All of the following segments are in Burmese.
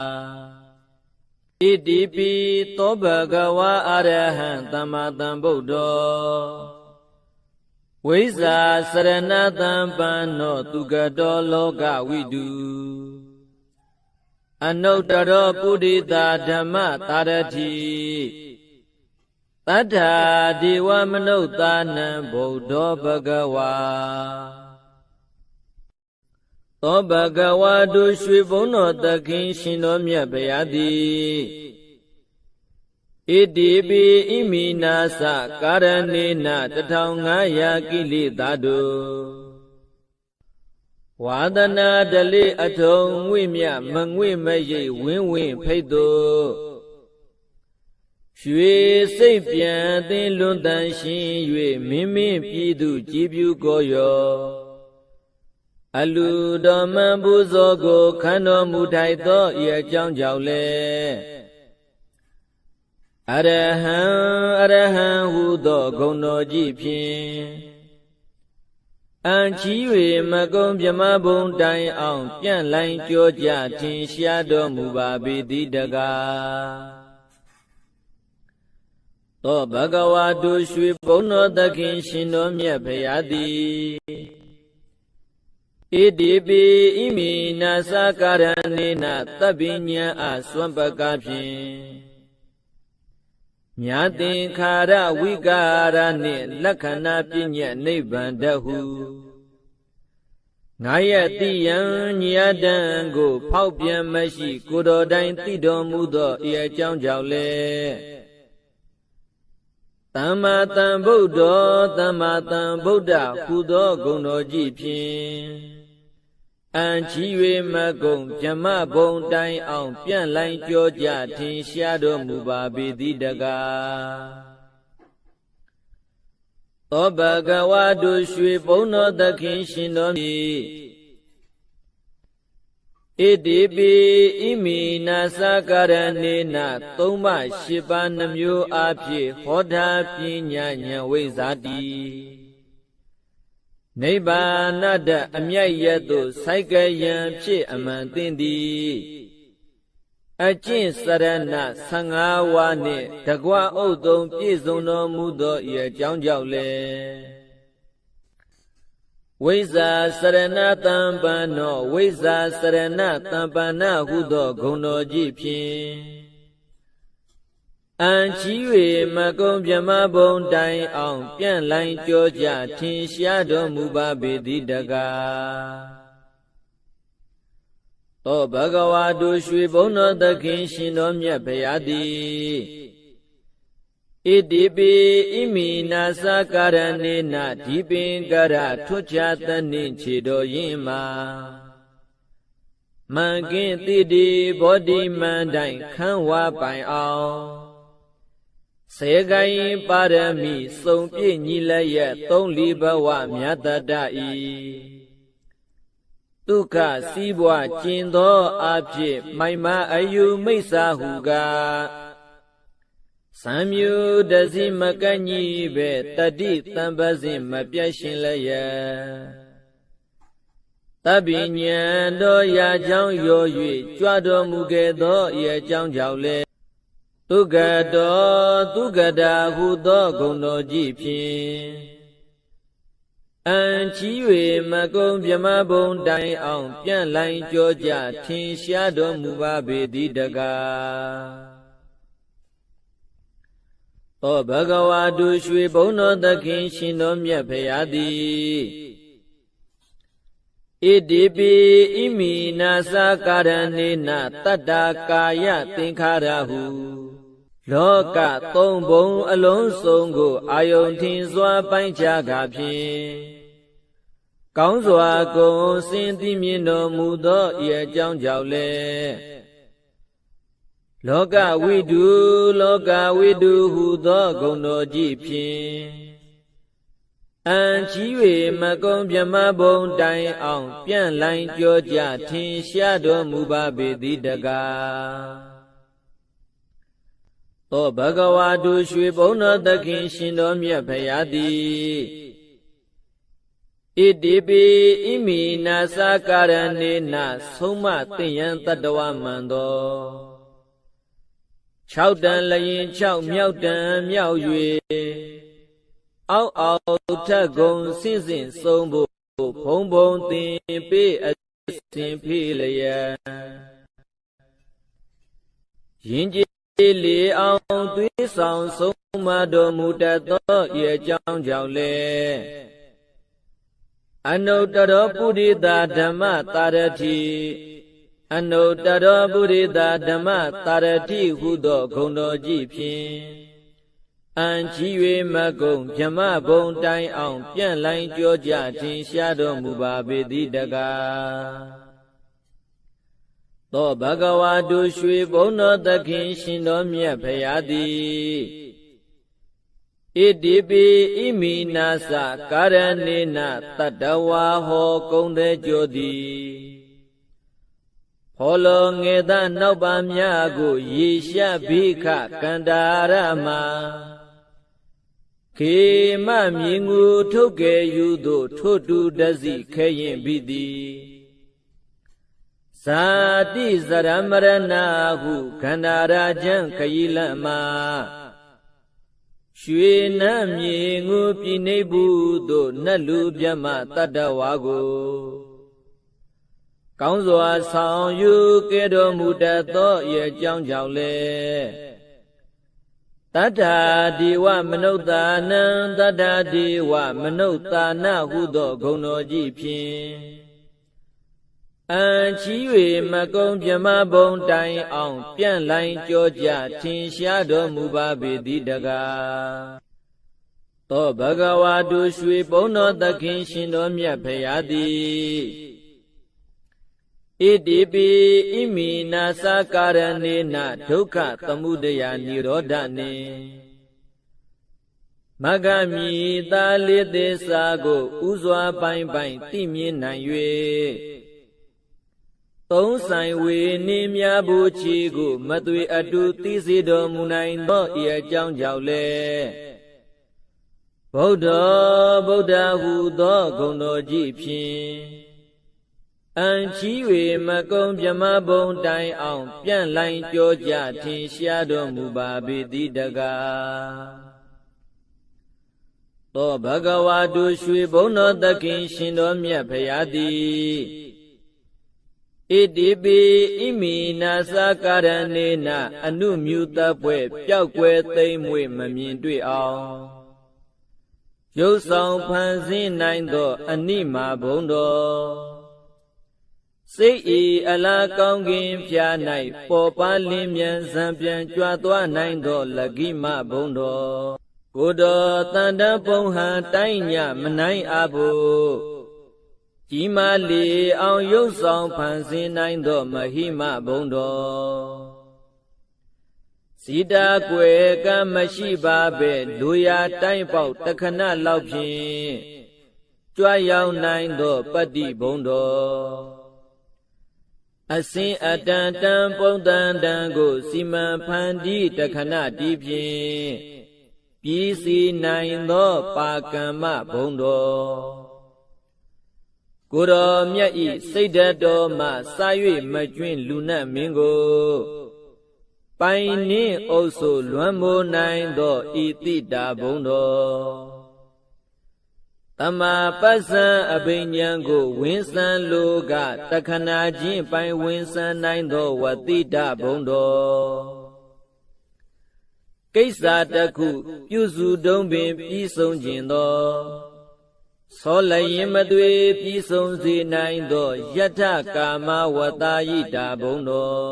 ဣတိပိသောဘဂဝါအရဟံသမ္မာသမ္ဗုဒ္ဓောဝိဇာစရဏတံပန္နောသူကတောလောကဝိတုအနုတ္တရောပုရိတာဓမ္မတာရတိတတ္ထာဒေဝမနုဿာနံဗုဒ္ဓောဘဂဝါ သောဘဂဝါတို့ရွှေဘုံတော်သခင်ရှင်တော်မြတ်ဗျာတိဣတိပိဣမိနာသကာရဏေန1500ကိလေသာတို့ဝါဒနာတလိအထုံငွေမြမငွေမရိပ်ဝင်းဝင်းဖိတ်တို့ရွှေစိတ်ပြန်သင်လွန်တန်ရှင်၍မင်းမင်းပြည်သူကြည်ပြူကိုရော အလူတော်မန်ပူဇော်ကိုခန္တော်မူထိုက်သောဤအကြောင်းကြောင့်လေအရဟံအရဟံဟုသောဂုဏ်တော်ကြီးဖြင့်အံချီ၍မကုံမြမဘုံတိုင်အောင်ပြန့်လိုင်းကြောကြထင်ရှားတော်မူပါပေသည်တကားသောဘဂဝါတို့ရွှေဘုံတော်သခင်ရှင်တော်မြတ်ဖရာသည် ဣတိပိဣမိနာသကာရဏေနသဗ္ဗညံအသွံပကဖြင့်ညာသင်္ခါရဝိကာရနှင့်လက္ခဏာပညာနိဗ္ဗာန်တဟုငါရဲ့တိယံညာတံကို ဖောက်ပြန်မရှိ ကိုတော်တိုင်သိတော်မူသောဤအကြောင်းကြောင့်လေသမ္မာသမ္ဗုဒ္ဓောသမ္မာသမ္ဗုဒ္ဓဟူသောဂုဏ်တော်ကြီးဖြင့် အံချီ၍မကုံဗြဟ္မဘုံတိုင်အောင်ပြန့်လိုင်းကြောကြထင်ရှားတော်မူပါပေသည်တကားသောဘဂဝါတို့ရွှေဘုံတော်သခင်ရှင်တော်မြည်ဣတိပိဣမိနာသကာရဏေနသုံးပါးရှိပါးနှမျိုးအဖြစ်ဟောတာပညာဉာဏ်ဝိဇာတိ နိဗ္ဗာနတအမြတ်ရသို့စိုက်ကယံဖြစ်အမှန်သိသည်အကျင့်စရဏ15ဝါနှင့်တကွအုပ်သုံးပြည့်စုံတော်မူသောဤအကြောင်းကြောင့်လေဝိဇာစရဏတံပန္နောဝိဇာစရဏတံပန္နဟုသောဂုဏ်တော်ကြီးဖြင့် အံချီ၍မကုံမြမဘုံတိုင်အောင်ပြန့်လိုင်းကြောကြထင်ရှားတော်မူပါပေသည်တကားသောဘဂဝါတို့ရွှေဘုံတော်သခင်ရှင်တော်မြတ်ဖရာသည်ဣတိပိဣမိနာသကာရဏေနဒီပင်ကရထွတ်ချသနှင့်ခြေတော်ရင်မှာမန်ကင်းတိတိဘောဓိမန္တိုင်ခန်းဝပိုင်အောင် စေကိုင်းပါရမီစုံပြည့်ညီလက်ရဲ့သုံးလီဘဝမြတ်တတဤဒုက္ခစီးပွားကျင်သောအဖြစ်မိုင်မအယူမိစ္ဆာဟုကသံမြူတစီမကန့်ညီပဲတတိတံပစဉ်မပြတ်ရှင်လည်းရဲ့တပ္ပိညံတော်ရာချောင်းရော၍ကြွတော်မူခဲ့သောဤအကြောင်းကြောင့်လေ သုကတောသုကတာဟုသောဂုဏ်တော်ကြီးဖြင့်အံချီ၍မကုံမြမဘုံတိုင်အောင် ပြန့်လိုင်းကြောကြထင်ရှားတော်မူပါပေသည်တကားဩဘဂဝါတုရွှေဘုံတော်သခင်ရှင်တော်မြတ်ဖရာသည်ဣတိပိဣမိနာသကာရဏေနတတ္တာကာယသင်္ခါရဟု လောကသုံးဘုံအလုံးစုံကိုအာယုန်ထင်စွာပိုင်းခြားကာဖြင့်ကောင်းစွာကုန်စင်သိမြင်တော်မူသောဤအကြောင်းကြောင့်လေလောကဝိတုလောကဝိတုဟုသောဂုဏ်တော်ကြီးဖြင့်အံချီ၍မကုံမြမဘုံတိုင်အောင် ပြန့်လိုင်းကြောကြထင်ရှားတော်မူပါပေသည်တကား သောဘဂဝါတို့ရွှေဘုံတော်သခင်ရှင်တော်မြတ်ဖရာသည်ဣဣတိပိဣမိနာစာကာရဏေနသုံးမသိယံတတဝမန္တော6တန်လရင်6မြောက်တန်မြောက်၍အောက်အောက်ထက်ကုံစင့်စင့်ဆုံးဖို့ဖုံဖုံသင်ပေအစဉ်ဖိလျက်ယင်ကြည် လေအောင်သွေးဆောင်ဆုံးမတော်မူတတ်သောဤအကြောင်းကြောင့်လေအနုတ္တရောပုရိသဓမ္မတာရတိအနုတ္တရောပုရိသဓမ္မတာရတိဟုသောဂုဏ်တော်ကြီးဖြင့်အံချီ၍မကုံဗြမဘုံတိုင်အောင် ပြန့်လိုင်းကြောကြထင်ရှားတော်မူပါပေသည်တကား သောဘဂဝါတို့ရွှေဘုံတော်သခင်ရှင်တော်မြတ်ဖရာသည်ဣတိပိဣမိနာသကာရဏေနတတဝါဟောကုံတဲ့ကြောသည်ဟောလောငေသနောက်ပါများကိုရေရှဘိခကန္တာရမခေမမြင်ငူထုတ်ကယ်ယူသို့ထို့တူတစီခဲရင်ပြီသည် ဇာတိဇရမရဏဟုခန္ဓာရာချံခရီလမရွှေနတ်မြေငူပြည်နေဘူးသို့နတ်လူပြမတတ္တဝါကိုကောင်းစွာဆောင်ယူကဲတော်မူတတ်သောရဲ့အကြောင်းကြောင့်လေတတ္ထာဒီဝမနုဿာနံတတ္ထာဒီဝမနုဿာနဟုသောဂုဏ်တော်ကြီးဖြင့် အံချီ၍မကုံပြမဘုံတိုင်အောင် ပြန့်လိုင်းကြောကြထင်ရှားတော်မူပါပေသည်တကားသောဘဂဝါတို့ရွှေဘုံတော်သခင်ရှင်တော်မြတ်ဖရာသည်ဣတိပိဣမိနာစာကာရဏေနဒုက္ခသမုဒယនិရောဓနေမဂမီသာလေးသေးစာကိုဥစွာပိုင်ပိုင်သိမြင်နိုင်၍ သုံးဆိုင်ဝေနေမြဘူးချီကိုမသွေအတူသိစေတော်မူနိုင်သောဤအကြောင်းကြောင့်လေဗုဒ္ဓဗုဒ္ဓဟူသောဂုဏ်တော်ကြီးဖြင့်အံချီ၍မကုံမြမဘုံတိုင်အောင် ပြန့်လိုင်းကြောကြထင်ရှားတော်မူပါပေသည်တကားသောဘဂဝါတို့ရွှေဘုံတော်သခင်ရှင်တော်မြတ်ဖရာသည် ဣတိပိဣမိနာစာကာရဏေနအနုမြူတပွဲပျောက်ကွယ်သိမ့်မွေမမြင်တွေ့အောင်ရုပ်ဆောင်ဖန်ဆင်းနိုင်သော အနိမာဘုံတော်စိတ်ဤအလားကောင်းကင်ဖြာ၌ပေါ်ပါလင်းမြန်ဇံပြန်ကြွားသွားနိုင်သောလကိမဘုံတော်ကိုတော်တန်တပုံဟံတိုင်းညမနိုင်အဖို့ ကြီးမားလီအောင်ရုပ်ဆောင်ဖန်ဆင်းနိုင်သောမဟိမဘုံတော်စီတာကွယ်ကမရှိပါပဲလူရတိုင်းပေါက်တခဏလောက်ဖြင့်ကြွားရောက်နိုင်သောပတ္တိဘုံတော်အစင်အတန်တန်ပုံတန်တန်ကိုစီမံဖန်တီးတခဏတီးဖြင့်ပြည်စီနိုင်သောပါကမ္မဘုံတော် ကိုတော်မြတ်ဤစိတ်ဓာတ်တော်မှစာ၍မကျွင်းလူနတ်မင်းကိုပိုင်နှင်းအုပ်ဆိုလွမ်းမိုးနိုင်သောဤတိတာဘုံတော်တမပ္ပံအဘိညာဉ်ကိုဝင်းစံလိုကတခဏချင်းပိုင်ဝင်းစံနိုင်သောဝတိတဘုံတော်ကိစ္စတခုပြုစုတုံးပင်ပြီးဆုံးခြင်းသော သောလျင်မသွေပြီးဆုံးစေနိုင်သောယထကာမဝတာယိတာဘုံတော်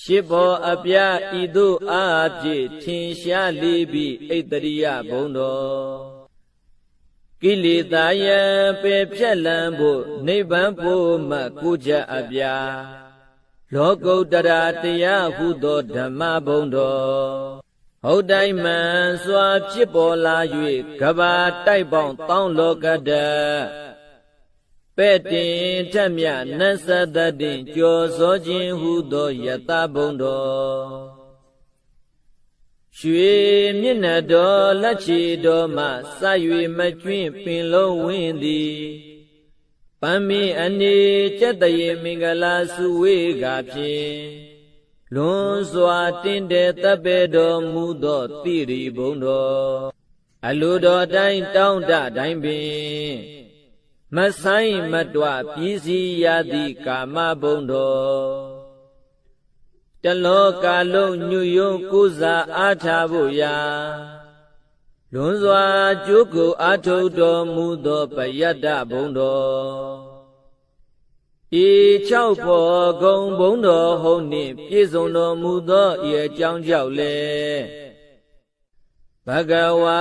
ရှိဘောအပြဤသို့အာဖြင့်ထင်ရှားလေပြီးဣတရိယဘုံတော်ကိလေသာယံပေဖြက်လံဖို့နိဗ္ဗာန်ဖို့မှကိုကြအပြာလောကုတ္တရာတရားဟုသောဓမ္မဘုံတော် ဟုတ်တိုင်းမှန်စွာဖြစ်ပေါ်လာ၍ကဘာတိုက်ပေါင်းတောင်းလောကတပဲ့တင်ထမြနတ်သတ္တင်ကြော်စောခြင်းဟုသောယတဘုံတော်ရွှေမျက်နှာတော်လက်ချီတော်မှစ၍မကျွင့်ပင်လုံးဝင်းသည်ပမ္မိအနေကျက်တရေမင်္ဂလာစုဝေကဖြင့် လွန်စွာတင်းတဲ့တပ်ပေတော်မူသောတိရိဘုံတော်အလိုတော်တိုင်းတောင်းတတိုင်းပင်မဆိုင်မတွပြည်စည်းရသည့်ကာမဘုံတော်တလောကလုံးညွယုံကိုးစားအားထားဖို့ရာလွန်စွာကြိုးကိုအားထုတ်တော်မူသောပယတ္တဘုံတော် ဤ၆ဖော်ဂုံဘုံတော်ဟုံနှင့်ပြည့်စုံတော်မူသောဤအကြောင်းကြောင့်လေဘဂဝါ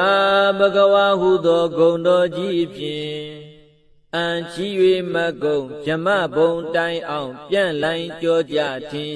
ဘဂဝါဟုသောဂုံတော်ကြီးဖြင့်အံချီ၍မကုံဇမဘုံတိုင်အောင် ပြန့်လိုင်းကြောကြထင်